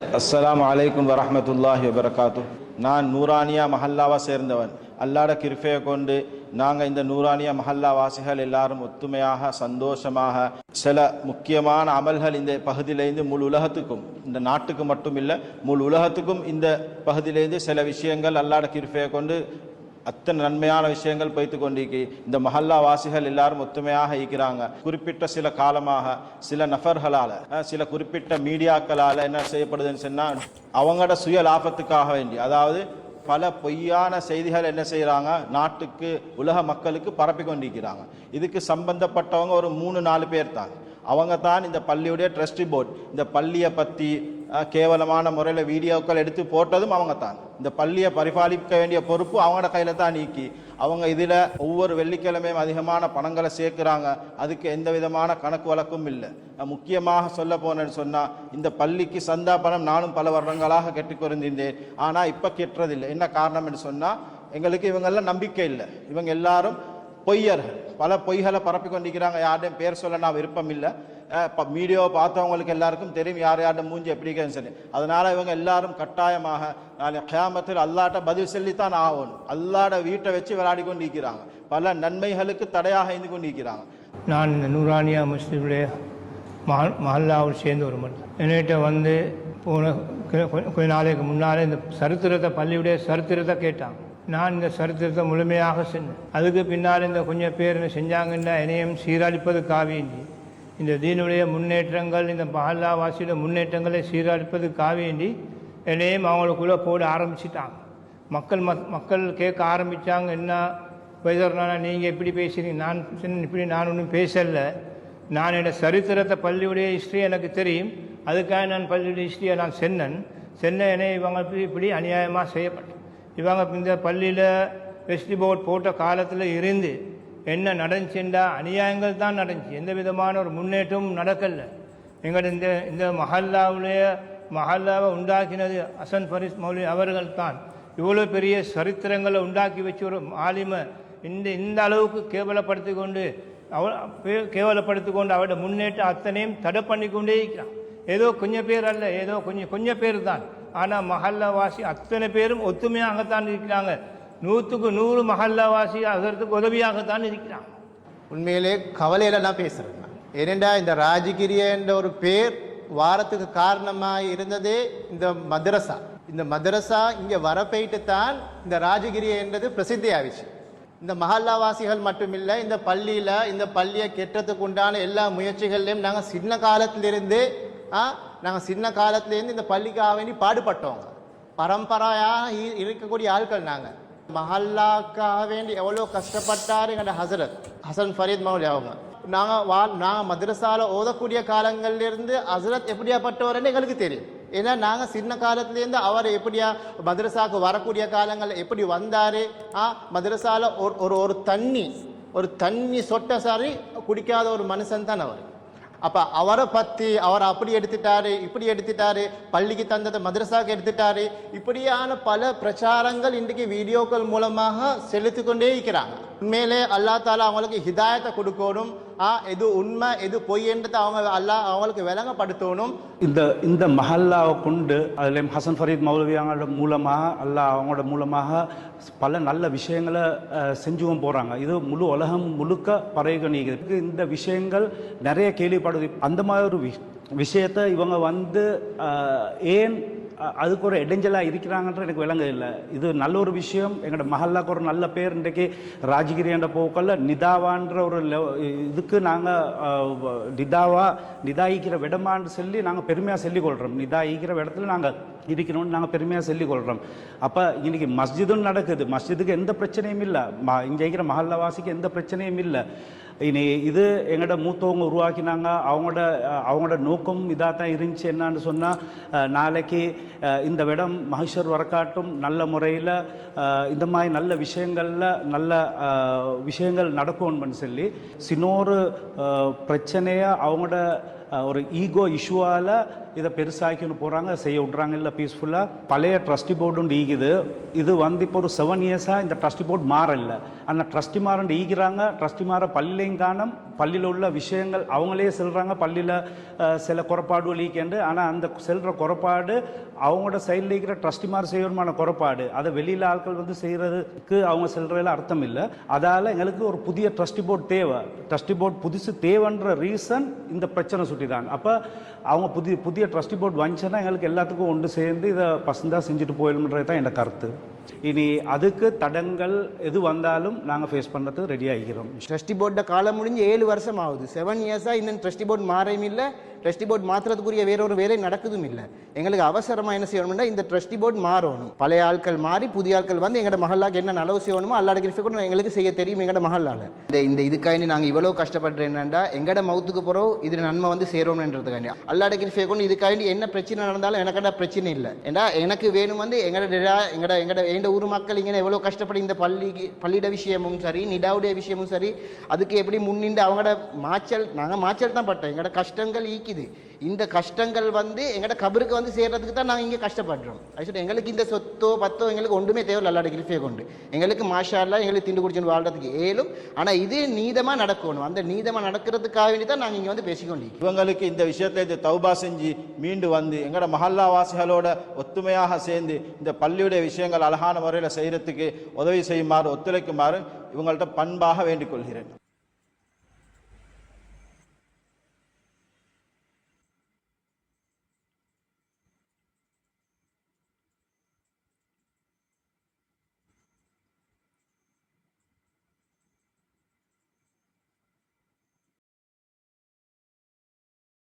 அஸ்லாம் அலைக்கும் வரமத்துல்லாஹி வபரகாத்து நான் நூரானியா மஹல்லாவை சேர்ந்தவன். அல்லாட கிருஃபையை கொண்டு நாங்கள் இந்த நூரானியா மஹல்லா வாசிகள் எல்லாரும் ஒத்துமையாக சந்தோஷமாக சில முக்கியமான அமல்கள் இந்த பகுதியிலேருந்து முழு உலகத்துக்கும் இந்த நாட்டுக்கு மட்டும் இல்லை முழு உலகத்துக்கும் இந்த பகுதியிலேருந்து சில விஷயங்கள் அல்லாட கிருஃபையை கொண்டு அத்தனை நன்மையான விஷயங்கள் பைத்து கொண்டிருக்கு. இந்த மஹல்லா வாசிகள் எல்லாரும் ஒத்துமையாக இருக்கிறாங்க. குறிப்பிட்ட சில காலமாக சில நபர்களால் சில குறிப்பிட்ட மீடியாக்களால் என்ன செய்யப்படுதுன்னு சொன்னால் அவங்களோட சுய லாபத்துக்காக வேண்டி அதாவது பல பொய்யான செய்திகள் என்ன செய்கிறாங்க நாட்டுக்கு உலக மக்களுக்கு பரப்பி கொண்டிருக்கிறாங்க. இதுக்கு சம்பந்தப்பட்டவங்க ஒரு மூணு நாலு பேர் தான். அவங்க தான் இந்த பள்ளியுடைய ட்ரஸ்டி போர்ட் இந்த பள்ளியை பற்றி கேவலமான முறையில் வீடியோக்கள் எடுத்து போட்டதும் அவங்க தான் இந்த பள்ளியை பரிபாலிக்க வேண்டிய பொறுப்பு அவங்களோட கையில் தான் நீக்கி. அவங்க இதில் ஒவ்வொரு வெள்ளிக்கிழமையும் அதிகமான பணங்களை சேர்க்குறாங்க. அதுக்கு எந்த விதமான கணக்கு வழக்கும் இல்லை. முக்கியமாக சொல்ல போனேன்னு சொன்னால் இந்த பள்ளிக்கு சந்தா பணம் நானும் பல வருடங்களாக கெட்டுக்கொண்டிருந்தேன் ஆனால் இப்போ கெட்டுறதில்லை. என்ன காரணம்னு சொன்னால் எங்களுக்கு இவங்கெல்லாம் நம்பிக்கை இல்லை. இவங்க எல்லாரும் பொய்யர்கள். பல பொய்களை பரப்பி கொண்டிருக்கிறாங்க. யார்டையும் பேர் சொல்ல நான் விருப்பம் இல்லை. வீடியோவை பார்த்தவங்களுக்கு எல்லாருக்கும் தெரியும் யார் யார்ட மூஞ்சி எப்படி இருக்குன்னு சொல்லி. அதனால் இவங்க எல்லாரும் கட்டாயமாக நாளை கேமத்தில் அல்லாட்ட பதில் சொல்லித்தான் ஆகணும். அல்லாட வீட்டை வச்சு விளையாடி கொண்டிருக்கிறாங்க. பல நன்மைகளுக்கு தடையாக இருந்து கொண்டிருக்கிறாங்க. நான் இந்த நூரானியா முஸ்லீமுடைய மஹல் மஹல்லாவில் சேர்ந்து ஒரு மனிதன் என்கிட்ட வந்து போன கொஞ்ச நாளைக்கு முன்னாலே இந்த சரித்திரத்தை பள்ளியுடைய சரித்திரத்தை கேட்டான் நான் இந்த சரித்திரத்தை முழுமையாக செஞ்சேன். அதுக்கு பின்னால் இந்த கொஞ்சம் பேர் என்ன செஞ்சாங்கன்னா என்னையும் சீரழிப்பது வேண்டி இந்த தீனுடைய முன்னேற்றங்கள் இந்த மஹல்லாவாசியோட முன்னேற்றங்களை சீரழிப்பதுக்காக வேண்டி என்னையும் அவங்களுக்குள்ளே போட ஆரம்பிச்சிட்டாங்க. மக்கள் மக் மக்கள் கேட்க ஆரம்பித்தாங்க என்ன வைதர்னானா நீங்கள் எப்படி பேசுறீங்க நான் சொன்னேன், இப்படி நான் ஒன்றும் பேசலை. நான் என்னோட சரித்திரத்தை பள்ளியுடைய ஹிஸ்ட்ரி எனக்கு தெரியும். அதுக்காக நான் பள்ளியுடைய ஹிஸ்ட்ரியை நான் சென்னன். சென்ன என்னை இவங்க இப்படி இப்படி அநியாயமாக செய்யப்பட்டேன் இவங்க இந்த பள்ளியில் வெஸ்டி போர்ட் போட்ட காலத்தில் இருந்து என்ன நடந்துச்சுண்டா? அநியாயங்கள் தான் நடந்துச்சு. எந்த விதமான ஒரு முன்னேற்றமும் நடக்கலை. எங்கள் இந்த இந்த மஹல்லாவுடைய மஹல்லாவை உண்டாக்கினது அசன் ஃபரிஸ் மௌலி அவர்கள் தான் இவ்வளோ பெரிய சரித்திரங்களை உண்டாக்கி வச்சு ஒரு ஆலிமை இந்த இந்த அளவுக்கு கேவலப்படுத்தி கொண்டு அவ கேவலப்படுத்தி கொண்டு அவருடைய முன்னேற்றம் அத்தனையும் தடை பண்ணி கொண்டே இருக்கிறான். ஏதோ கொஞ்சம் பேர் அல்ல ஏதோ கொஞ்சம் கொஞ்சம் பேர் தான். ஆனால் மஹல்லாவாசி அத்தனை பேரும் ஒத்துமையாகத்தான் இருக்கிறாங்க. நூற்றுக்கு நூறு மஹல்லாவாசி அதற்கு உதவியாகத்தான் இருக்கிறான். உண்மையிலே கவலையில நான் பேசுறேன். நான். ஏனென்றா இந்த ராஜகிரிய என்ற ஒரு பேர் வாரத்துக்கு காரணமாக இருந்ததே இந்த மதரசா. இந்த மதரசா இங்கே வர போயிட்டு தான் இந்த ராஜகிரி என்றது பிரசித்தி ஆயிடுச்சு இந்த மஹல்லாவாசிகள் மட்டுமில்லை இந்த பள்ளியில் இந்த பள்ளியை கெட்டதுக்கு உண்டான எல்லா முயற்சிகள்லையும் நாங்கள் சின்ன காலத்திலிருந்து ஆ சின்ன காலத்திலேருந்து இந்த பள்ளிக்காக வேண்டி பாடுபட்டோங்க பரம்பரையாக இருக்கக்கூடிய ஆட்கள் நாங்கள் மஹல்லாக்காக வேண்டி எவ்வளோ கஷ்டப்பட்டார் எங்கள் ஹசரத் ஹசன் ஃபரீத் மௌலி அவங்க நாங்கள் வா நாங்கள் மதரசாவில் ஓதக்கூடிய காலங்கள்லேருந்து ஹசரத் எப்படியாப்பட்டவர்னு எங்களுக்கு தெரியும் ஏன்னா நாங்கள் சின்ன காலத்துலேருந்து அவர் எப்படியா மதரசாவுக்கு வரக்கூடிய காலங்களில் எப்படி வந்தார் ஆ மதரசாவில் ஒரு ஒரு தண்ணி ஒரு தண்ணி சொட்ட சாரி குடிக்காத ஒரு மனுஷன் தான் அவர் அப்போ அவரை பற்றி அவர் அப்படி எடுத்துட்டாரு இப்படி எடுத்துட்டாரு பள்ளிக்கு தந்ததை மதரசாவுக்கு எடுத்துட்டாரு இப்படியான பல பிரச்சாரங்கள் இன்றைக்கு வீடியோக்கள் மூலமாக செலுத்திக்கொண்டே இருக்கிறாங்க. உண்மையிலே அல்லா தாலா அவங்களுக்கு ஹிதாயத்தை கொடுக்கணும். ஆ எது உண்மை எது பொய் என்றதை அவங்க அல்லாஹ் அவங்களுக்கு விளங்கப்படுத்தணும். இந்த இந்த மஹல்லாவை கொண்டு அதில் ஹசன் ஃபரீத் மௌலவியாங்களோட மூலமாக அல்லாஹ் அவங்களோட மூலமாக பல நல்ல விஷயங்களை செஞ்சுவும் போகிறாங்க இது முழு உலகம் முழுக்க பறைகணிக்கிறது இந்த விஷயங்கள் நிறைய கேள்விப்படுது. அந்த மாதிரி ஒரு விஷயத்தை இவங்க வந்து ஏன் அதுக்கு ஒரு இடைஞ்சலாக இருக்கிறாங்கன்ற எனக்கு விளங்க இல்லை. இது நல்ல ஒரு விஷயம். எங்களோட மஹல்லாக்கு ஒரு நல்ல பேர் இன்றைக்கு ராஜகிரி என்ற போக்கல்ல நிதாவான்ற ஒரு லெவ- இதுக்கு நாங்கள் நிதாவா நிதாயிக்கிற விடமான்னு சொல்லி நாங்கள் பெருமையாக சொல்லிக் கொள்கிறோம் நிதாயிக்கிற இடத்துல நாங்கள் இருக்கணும்னு நாங்கள் பெருமையாக சொல்லிக் கொள்கிறோம் அப்போ இன்றைக்கி மஸ்ஜிதும் நடக்குது. மஸ்ஜிதுக்கு எந்த பிரச்சனையும் இல்லை. ம இங்கே இருக்கிற மஹல்லாவாசிக்கு எந்த பிரச்சனையும் இல்லை. இனி இது எங்களோட மூத்தவங்க உருவாக்கினாங்க. அவங்களோட அவங்களோட நோக்கம் இதாக தான் இருந்துச்சு. என்னான்னு சொன்னால் நாளைக்கு இந்த இடம் மகேஸ்வர் வரக்காட்டும் நல்ல முறையில் இந்த மாதிரி நல்ல விஷயங்களில் நல்ல விஷயங்கள் நடக்கும்னு சொல்லி சின்னொரு பிரச்சனையாக அவங்களோட ஒரு ஈகோ இஷ்யூவால் இதை பெருசாக்கின்னு போகிறாங்க செய்ய விட்றாங்க இல்லை பீஸ்ஃபுல்லாக பழைய ட்ரஸ்டி போர்டும் ஈகுது. இது வந்து இப்போ ஒரு செவன் இயர்ஸாக இந்த ட்ரஸ்டி போர்டு மாறல. ஆனால் ட்ரஸ்டி மாறன் ஈகிறாங்க ட்ரஸ்டி மாற பள்ளியிலையும் காணும் பள்ளியில் உள்ள விஷயங்கள் அவங்களே செல்கிறாங்க பள்ளியில் சில குறைபாடு லீக்கண்டு ஆனால் அந்த செல்கிற குறைபாடு அவங்களோட சைடில் இருக்கிற ட்ரஸ்டிமார் செய்யணுமான குறைபாடு அதை வெளியில் ஆட்கள் வந்து செய்கிறதுக்கு அவங்க செல்றதில் அர்த்தம் இல்லை. அதால் எங்களுக்கு ஒரு புதிய ட்ரஸ்டி போர்ட் தேவை. ட்ரஸ்டி போர்ட் புதுசு தேவைன்ற ரீசன் இந்த பிரச்சனை சுட்டி தான் அப்போ அவங்க புதிய புதிய ட்ரஸ்டி போர்ட் வந்துச்சுன்னா எங்களுக்கு எல்லாத்துக்கும் ஒன்று சேர்ந்து இதை பசந்தாக செஞ்சுட்டு போயிடணுன்றது தான் என்னோட கருத்து. இனி அதுக்கு தடங்கள் எது வந்தாலும் நாங்கள் ஃபேஸ் பண்ணுறதுக்கு ரெடி ஆகிக்கிறோம். ட்ரஸ்டி போர்ட காலம் முடிஞ்சு ஏழு வருஷம் ஆகுது செவன் இயர்ஸாக இன்னும் ட்ரஸ்டி போர்ட் மாறையும் இல்லை. ட்ரஸ்டி போர்ட் மாற்றுறதுக்குரிய வேற ஒரு வேலை நடக்குதும் இல்லை. எங்களுக்கு அவசரமாக என்ன செய்யணும்னா இந்த ட்ரஸ்டி போர்ட் மாறணும். பழைய ஆட்கள் மாறி புதிய ஆட்கள் வந்து எங்களோட மகளாக்கு என்ன நலவு செய்யணுமோ அல்லாட கிரிஃபிக்கும் எங்களுக்கு செய்ய தெரியும் எங்களோட மகளால் இந்த இந்த இதுக்காண்டி நாங்கள் இவ்வளோ கஷ்டப்படுறோம் என்னண்டா? எங்களோட மவுத்துக்கு போகிறோம் இது நன்மை வந்து சேரணுன்றதுக்காண்டி அல்லாட கிரிஃபிக்கும் இதுக்காண்டி என்ன பிரச்சனை நடந்தாலும் எனக்கடா பிரச்சனை இல்லை. ஏன்னா எனக்கு வேணும் வந்து எங்களோட எங்களோட எங்களோட எங்கள் ஊர் மக்கள் இங்கே எவ்வளோ கஷ்டப்படி இந்த பள்ளிக்கு பள்ளியிட விஷயமும் சரி நிடாவுடைய விஷயமும் சரி அதுக்கு எப்படி முன்னின்று அவங்களோட மாச்சல் நாங்கள் மாச்சல் தான் பட்டோம். எங்களோட கஷ்டங்கள் ஈக்குது. இந்த கஷ்டங்கள் வந்து எங்கள்கிட்ட கபருக்கு வந்து சேர்கிறதுக்கு தான் நாங்கள் இங்கே கஷ்டப்படுறோம். ஆக்சுவலி எங்களுக்கு இந்த சொத்தோ பத்தோ எங்களுக்கு ஒன்றுமே தேவை அல்லாட கிரிஃபியை கொண்டு. எங்களுக்கு மாஷா எங்களுக்கு திண்டு குடிச்சுன்னு வாழ்றதுக்கு ஏலும் ஆனால் இது நீதமாக நடக்கணும். அந்த நீதமாக நடக்கிறதுக்காக வேண்டி தான் நாங்கள் இங்கே வந்து பேசிக்கொண்டு இவங்களுக்கு இந்த விஷயத்தை இந்த தௌபா செஞ்சு மீண்டு வந்து எங்களோட மஹல்லா வாசிகளோட ஒத்துமையாக சேர்ந்து இந்த பள்ளியுடைய விஷயங்கள் அழகான முறையில் செய்கிறதுக்கு உதவி செய்யுமாறு ஒத்துழைக்குமாறு இவங்கள்ட்ட பண்பாக வேண்டிக் கொள்கிறேன்.